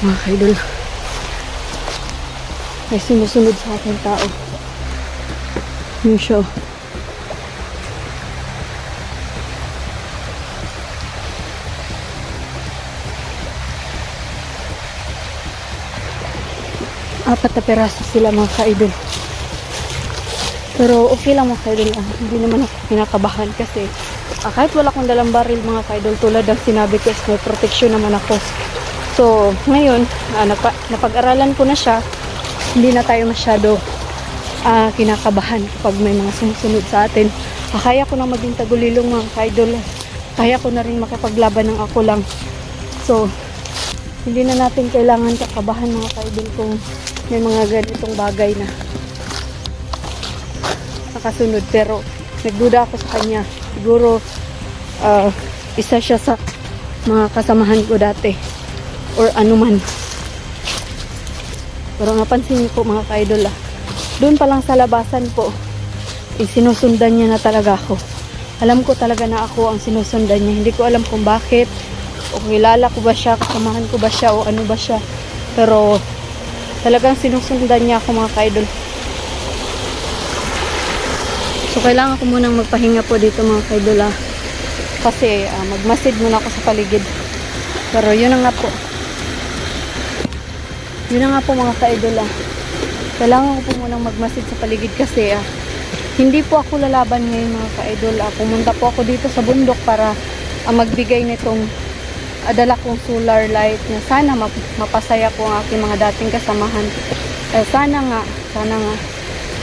Mga kaidol. May sumusunod sa akin tao. Yung siya. Apat na peraso sila mga kaidol. Pero okay lang mga kaidol. Ah, hindi naman ako kinakabahan kasi ah, kahit wala akong dalang baril mga kaidol tulad ng sinabi ko may protection naman ako. So, ngayon, ah, napa- napag-aralan ko na siya. Hindi na tayo masyado ah, kinakabahan kapag may mga sumusunod sa atin. Ah, kaya ko na maging tagulilong mga kaidol. Kaya ko na rin makapaglaban ng ako lang. So, hindi na natin kailangan kakabahan mga kaidol kung may mga ganitong bagay na nakasunod. Pero, nagduda ako sa kanya. Siguro, ah, isa siya sa mga kasamahan ko dati or anuman. Pero napansin niyo po mga ka-idol ah, doon pa lang sa labasan po, eh, sinusundan niya na talaga ako. Alam ko talaga na ako ang sinusundan niya. Hindi ko alam kung bakit, o kilala ko ba siya, kasamahan ko ba siya, o ano ba siya. Pero talagang sinusundan niya ako mga ka-idol. So kailangan ko munang magpahinga po dito mga ka-idol ah. Kasi ah, magmasid muna ako sa paligid. Pero yun na nga po. Yun na nga po mga ka-idol ah. Kailangan ko po munang magmasid sa paligid kasi ah, hindi po ako lalaban ngayon mga ka-idol. Ah, pumunta po ako dito sa bundok para ah, magbigay nitong ah, dala kong solar light na sana map- mapasaya ko ang aking mga dating kasamahan. Eh, sana nga, sana nga.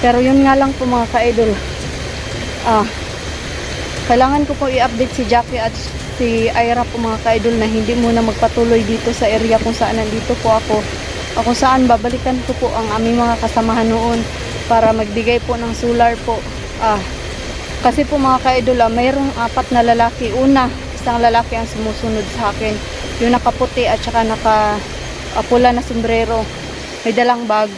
Pero yun nga lang po mga ka-idol. Ah, kailangan ko po i-update si Jackie at si Ira po mga ka-idol na hindi muna magpatuloy dito sa area kung saan nandito po ako. O kung saan babalikan ko po ang aming mga kasamahan noon para magbigay po ng solar po. Ah, kasi po mga ka-idol, ah, mayroong apat na lalaki. Una, isang lalaki ang sumusunod sa akin. Yung nakaputi at saka naka ah, pula na sombrero. May dalang bag.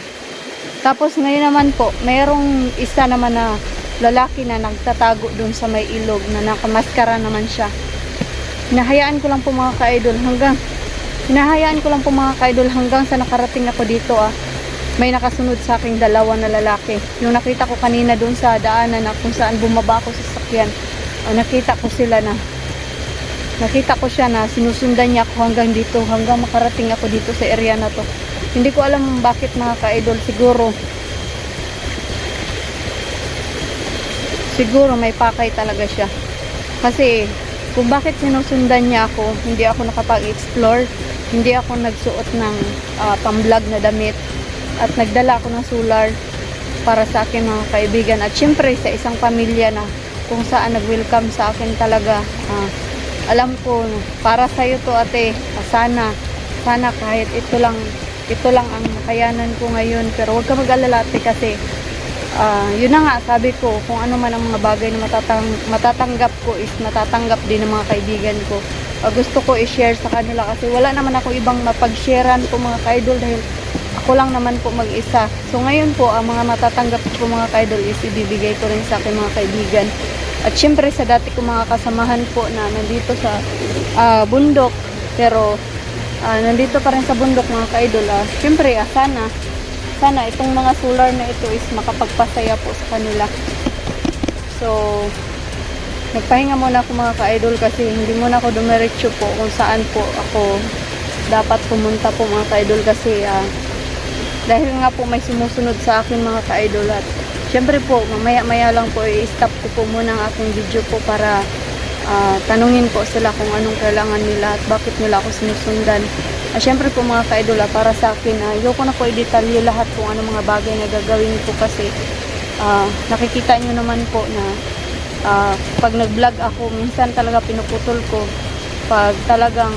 Tapos ngayon naman po, mayroong isa naman na lalaki na nagtatago dun sa may ilog na nakamaskara naman siya. Hinahayaan ko lang po mga ka-idol hanggang hinahayaan ko lang po mga ka-idol hanggang sa nakarating ako dito ah. May nakasunod sa aking dalawa na lalaki. Yung nakita ko kanina dun sa daanan na kung saan bumaba ako sa sakyan. ah, nakita ko sila na nakita ko siya na sinusundan niya ako hanggang dito hanggang makarating ako dito sa area na to. Hindi ko alam bakit mga ka-idol siguro siguro may pakay talaga siya. Kasi kung bakit sinusundan niya ako, hindi ako nakapag-explore, hindi ako nagsuot ng ah, pang-vlog na damit at nagdala ako ng solar para sa akin mga kaibigan. At syempre sa isang pamilya na kung saan nag-welcome sa akin talaga ah, alam ko para sa iyo to ate. Ah, sana sana kahit ito lang ito lang ang makayanan ko ngayon. Pero huwag ka mag-alala ate kasi Ah, yun na nga, sabi ko, kung ano man ang mga bagay na matatang, matatanggap ko is matatanggap din ng mga kaibigan ko. Ah, gusto ko i-share sa kanila kasi wala naman ako ibang mapag-sharean po mga kaidol dahil ako lang naman po mag-isa. So ngayon po, ang mga matatanggap ko mga kaidol is ibibigay ko rin sa aking mga kaibigan. At syempre sa dati ko mga kasamahan po na nandito sa ah, bundok, pero ah, nandito pa rin sa bundok mga kaidol. Ah, syempre, ah, sana sana itong mga solar na ito is makapagpasaya po sa kanila. So, nagpahinga muna ako mga ka-idol kasi hindi muna ako dumiretso po kung saan po ako dapat pumunta po mga ka-idol kasi ah, dahil nga po may sumusunod sa akin mga ka-idol at syempre po mamaya-maya lang po i-stop ko po muna ang aking video po para ah, tanungin po sila kung anong kailangan nila at bakit nila ako sinusundan. Ah, syempre po mga ka-idol, ah, para sa akin, uh, ayoko na po i-detalye lahat kung anong mga bagay na gagawin ko kasi ah, nakikita nyo naman po na ah, pag nag-vlog ako, minsan talaga pinuputol ko. Pag talagang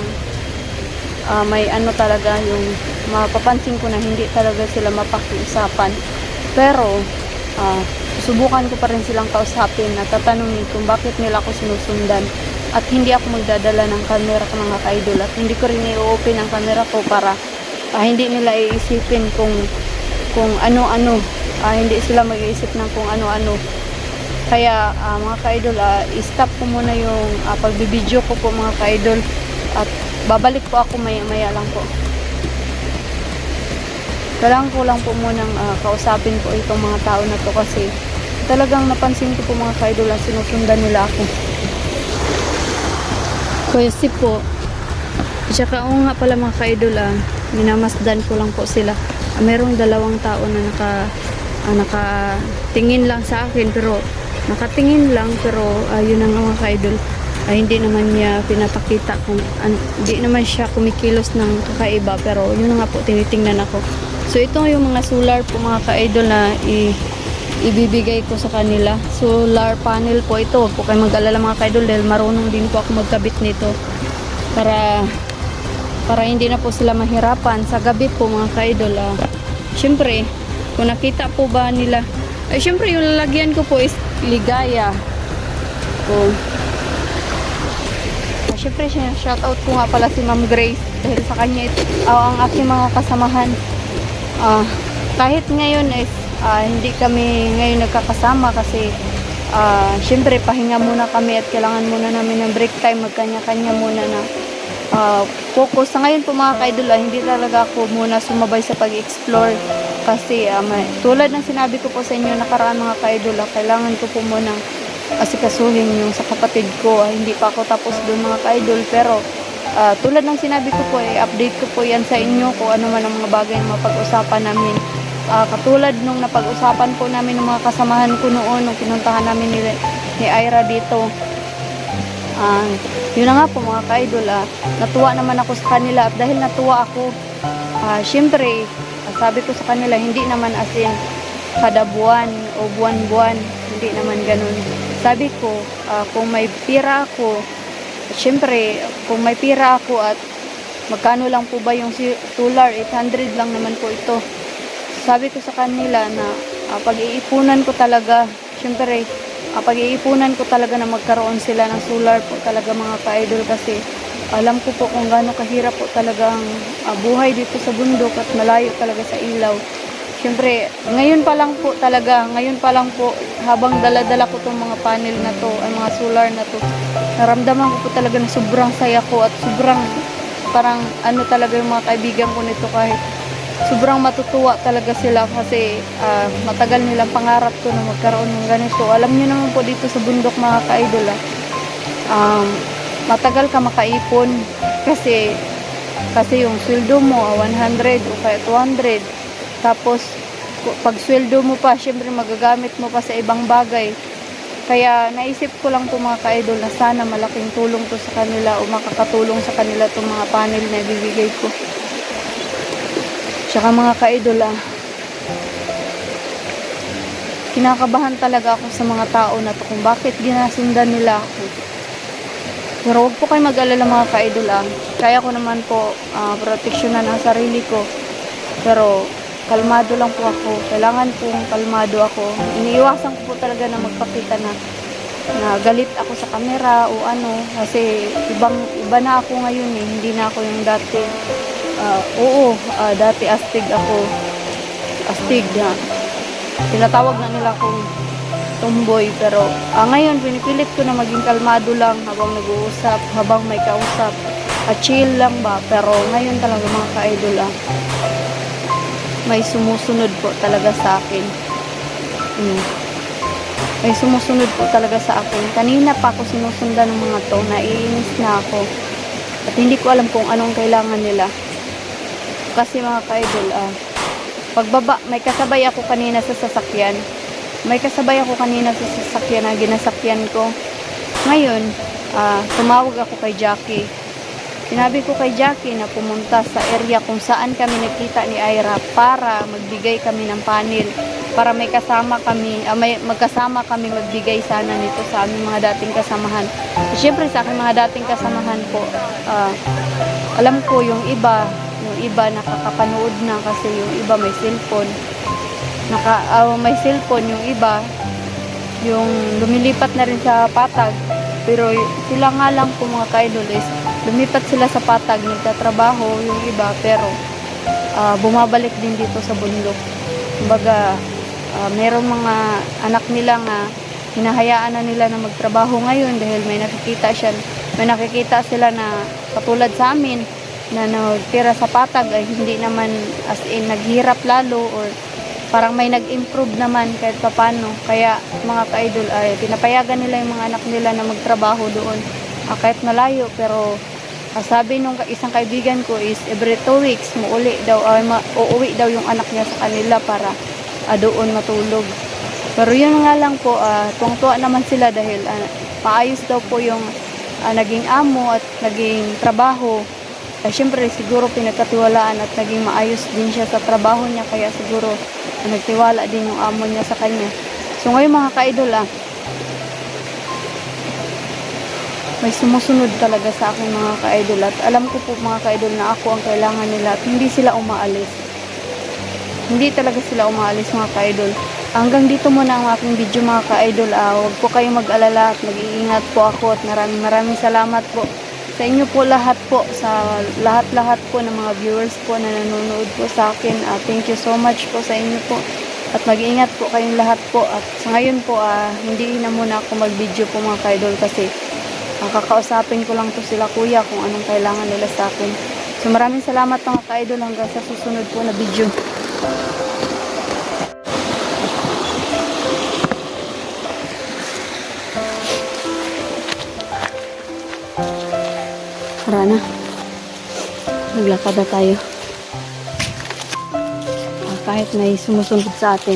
ah, may ano talaga yung mapapansin ko na hindi talaga sila mapakiusapan. Pero, ah, subukan ko pa rin silang kausapin at tatanungin kung bakit nila ako sinusundan at hindi ako magdadala ng camera ko mga ka-idol at hindi ko rin i-open ang camera ko para ah, hindi nila iisipin kung kung ano-ano. Ah, hindi sila mag-iisip ng kung ano-ano kaya ah, mga ka-idol ah, i-stop ko muna yung ah, pagbibideo ko po mga ka-idol at babalik po ako maya-maya lang po kailangan ko lang po munang ah, kausapin po itong mga tao na to kasi talagang napansin ko po mga ka-idol na sinusundan nila ako. Pwesi po. Tsaka oo nga pala mga ka-idol ah, minamasdan ko lang po sila. Ah, merong dalawang tao na naka ah, nakatingin lang sa akin pero nakatingin lang pero ah, yun ang mga ka-idol ay hindi naman niya pinapakita kung an, hindi naman siya kumikilos ng kakaiba pero yun nga po tinitingnan ako. So ito yung mga solar po mga ka-idol na i ibibigay ko sa kanila. Solar panel po ito. Huwag po kayo mag-alala mga ka-idol dahil marunong din po ako magkabit nito para para hindi na po sila mahirapan sa gabi po mga ka-idol. Ah, syempre, kung nakita po ba nila ay syempre yung lalagyan ko po is ligaya. Oh. Ah, syempre, shout out ko nga pala si Ma'am Grace dahil sa kanya ito, ah, ang aking mga kasamahan. Ah, kahit ngayon is ah, hindi kami ngayon nagkakasama kasi ah, syempre pahinga muna kami at kailangan muna namin ng break time magkanya-kanya muna na ah, focus. Sa ngayon po mga kaidol, hindi talaga ako muna sumabay sa pag-explore kasi may, tulad ng sinabi ko po sa inyo nakaraan mga kaidol, ah, kailangan ko po muna asikasuhin yung sa kapatid ko. Ah, hindi pa ako tapos doon mga kaidol pero ah, tulad ng sinabi ko po, eh, update ko po yan sa inyo kung ano man ang mga bagay na mapag-usapan namin. Ah, katulad nung napag-usapan po namin ng mga kasamahan ko noon nung pinuntahan namin ni, ni Ira dito. Ah, yun na nga po mga ka-idol, ah, natuwa naman ako sa kanila at dahil natuwa ako, ah, syempre, sabi ko sa kanila, hindi naman as in kada buwan o buwan-buwan, hindi naman ganun. Sabi ko, ah, kung may pira ako, syempre, kung may pira ako at magkano lang po ba yung solar, 800 lang naman po ito. Sabi ko sa kanila na ah, pag-iipunan ko talaga, syempre, ah, pag-iipunan ko talaga na magkaroon sila ng solar po talaga mga ka-idol kasi alam ko po kung gaano kahirap po talaga ang ah, buhay dito sa bundok at malayo talaga sa ilaw. Syempre, ngayon pa lang po talaga, ngayon pa lang po, habang dala-dala ko itong mga panel na to, ay mga solar na to, naramdaman ko po talaga na sobrang saya ko at sobrang parang ano talaga yung mga kaibigan ko nito kahit sobrang matutuwa talaga sila kasi ah, matagal nilang pangarap ko na magkaroon ng ganito. Alam niyo naman po dito sa bundok mga ka-idol ah, um, matagal ka makaipon kasi kasi yung sweldo mo ah, 100 o kaya 200 tapos pag sweldo mo pa syempre magagamit mo pa sa ibang bagay. Kaya naisip ko lang po mga ka-idol na sana malaking tulong to sa kanila o makakatulong sa kanila itong mga panel na ibibigay ko. Tsaka mga ka-idol ah, kinakabahan talaga ako sa mga tao na to kung bakit ginasundan nila ako. Pero huwag po kayo mag-alala mga ka-idol ah. Kaya ko naman po ah, proteksyonan ang sarili ko. Pero kalmado lang po ako. Kailangan pong kalmado ako. Iniiwasan ko po talaga na magpakita na na galit ako sa camera o ano kasi ibang iba na ako ngayon eh hindi na ako yung dati Ah, oo ah, dati astig ako astig na tinatawag na nila akong tomboy pero ah, ngayon pinipilit ko na maging kalmado lang habang nag-uusap habang may kausap at chill lang ba pero ngayon talaga mga ka-idol ah, may sumusunod po talaga sa akin mm may sumusunod po talaga sa akin. Kanina pa ako sinusundan ng mga to, naiinis na ako. At hindi ko alam kung anong kailangan nila. Kasi mga ka-idol, ah, pagbaba, may kasabay ako kanina sa sasakyan. May kasabay ako kanina sa sasakyan na ginasakyan ko. Ngayon, ah, tumawag ako kay Jackie. Sinabi ko kay Jackie na pumunta sa area kung saan kami nakita ni Ira para magbigay kami ng panel para may kasama kami, ah, may magkasama kami magbigay sana nito sa aming mga dating kasamahan. Siyempre sa aking mga dating kasamahan po, ah, alam ko yung iba, yung iba nakakapanood na kasi yung iba may cellphone. Naka, ah, may cellphone yung iba, yung lumilipat na rin sa patag. Pero sila nga lang po mga ka-idol is lumipat sila sa patag, nagtatrabaho yung iba, pero ah, bumabalik din dito sa bundok. Kumbaga, ah, merong mga anak nila nga hinahayaan na nila na magtrabaho ngayon dahil may nakikita siya, may nakikita sila na katulad sa amin, na nagtira sa patag ay hindi naman as in naghirap lalo or parang may nag-improve naman kahit papano. Kaya mga ka-idol ay pinapayagan nila yung mga anak nila na magtrabaho doon Ah, kahit malayo pero ah, sabi nung isang kaibigan ko is every two weeks muuli daw ay ma- uuwi daw yung anak niya sa kanila para ah, doon matulog. Pero yun nga lang po, ah, tuwang-tuwa naman sila dahil ah, maayos daw po yung ah, naging amo at naging trabaho. Eh, Siyempre, siguro pinagkatiwalaan at naging maayos din siya sa trabaho niya kaya siguro nagtiwala din yung amo niya sa kanya. So ngayon mga ka-idol ah, may sumusunod talaga sa akin mga ka-idol at alam ko po mga ka-idol na ako ang kailangan nila at hindi sila umaalis. Hindi talaga sila umaalis mga ka-idol. Hanggang dito muna ang aking video mga ka-idol. Ah, huwag po kayong mag-alala at mag-iingat po ako at maraming maraming salamat po sa inyo po lahat po sa lahat-lahat po ng mga viewers po na nanonood po sa akin. Ah, thank you so much po sa inyo po. At mag-iingat po kayong lahat po. At sa ngayon po, ah, hindi na muna ako mag-video po mga ka-idol kasi ang kakausapin ko lang to sila kuya kung anong kailangan nila sa akin. So maraming salamat mga ka-idol hanggang sa susunod po na video. Tara na. Naglakad na tayo. Ah, kahit may sumusunod sa atin,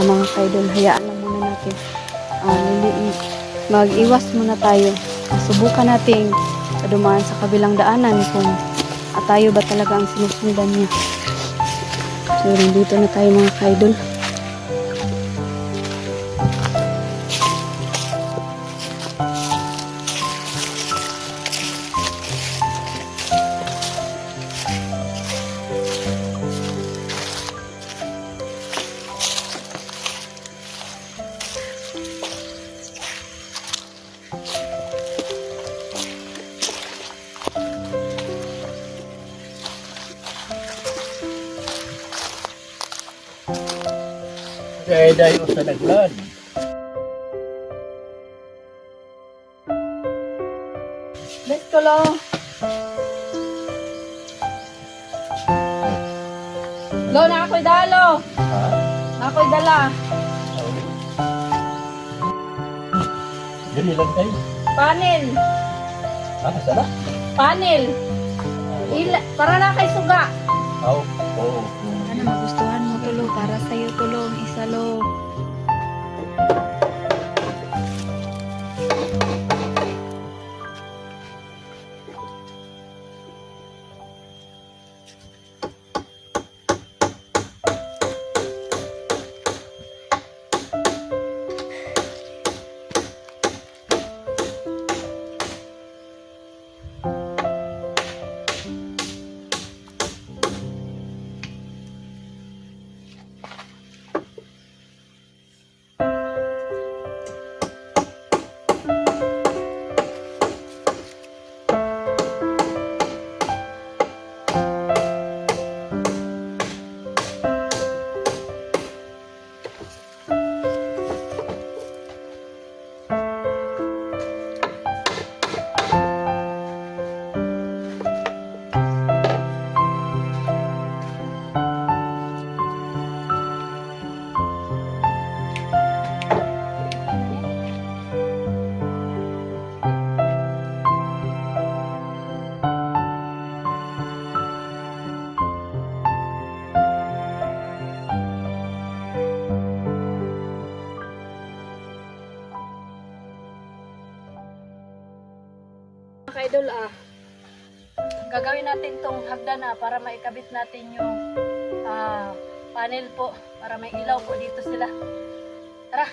ang mga ka-idol, hayaan lang muna natin. Ah, mag-iwas muna tayo. Subukan nating dumaan sa kabilang daanan kung at tayo ba talaga ang sinusundan niya. So, nandito na tayo mga kaidol. Kaya dayo sa naglan. Let's go, Lo. Lo, na ako'y dalo. Ha? Na ako'y dala. Dili lang tayo. Panel. Ha? Sana? Panel. Ila, para na kay suga. Oo. Oo. Ano magustuhan mo tulo para sa'yo tulong isa idol ah, gagawin natin tong hagdan ah, para maikabit natin yung ah, panel po, para may ilaw po dito sila. Tara!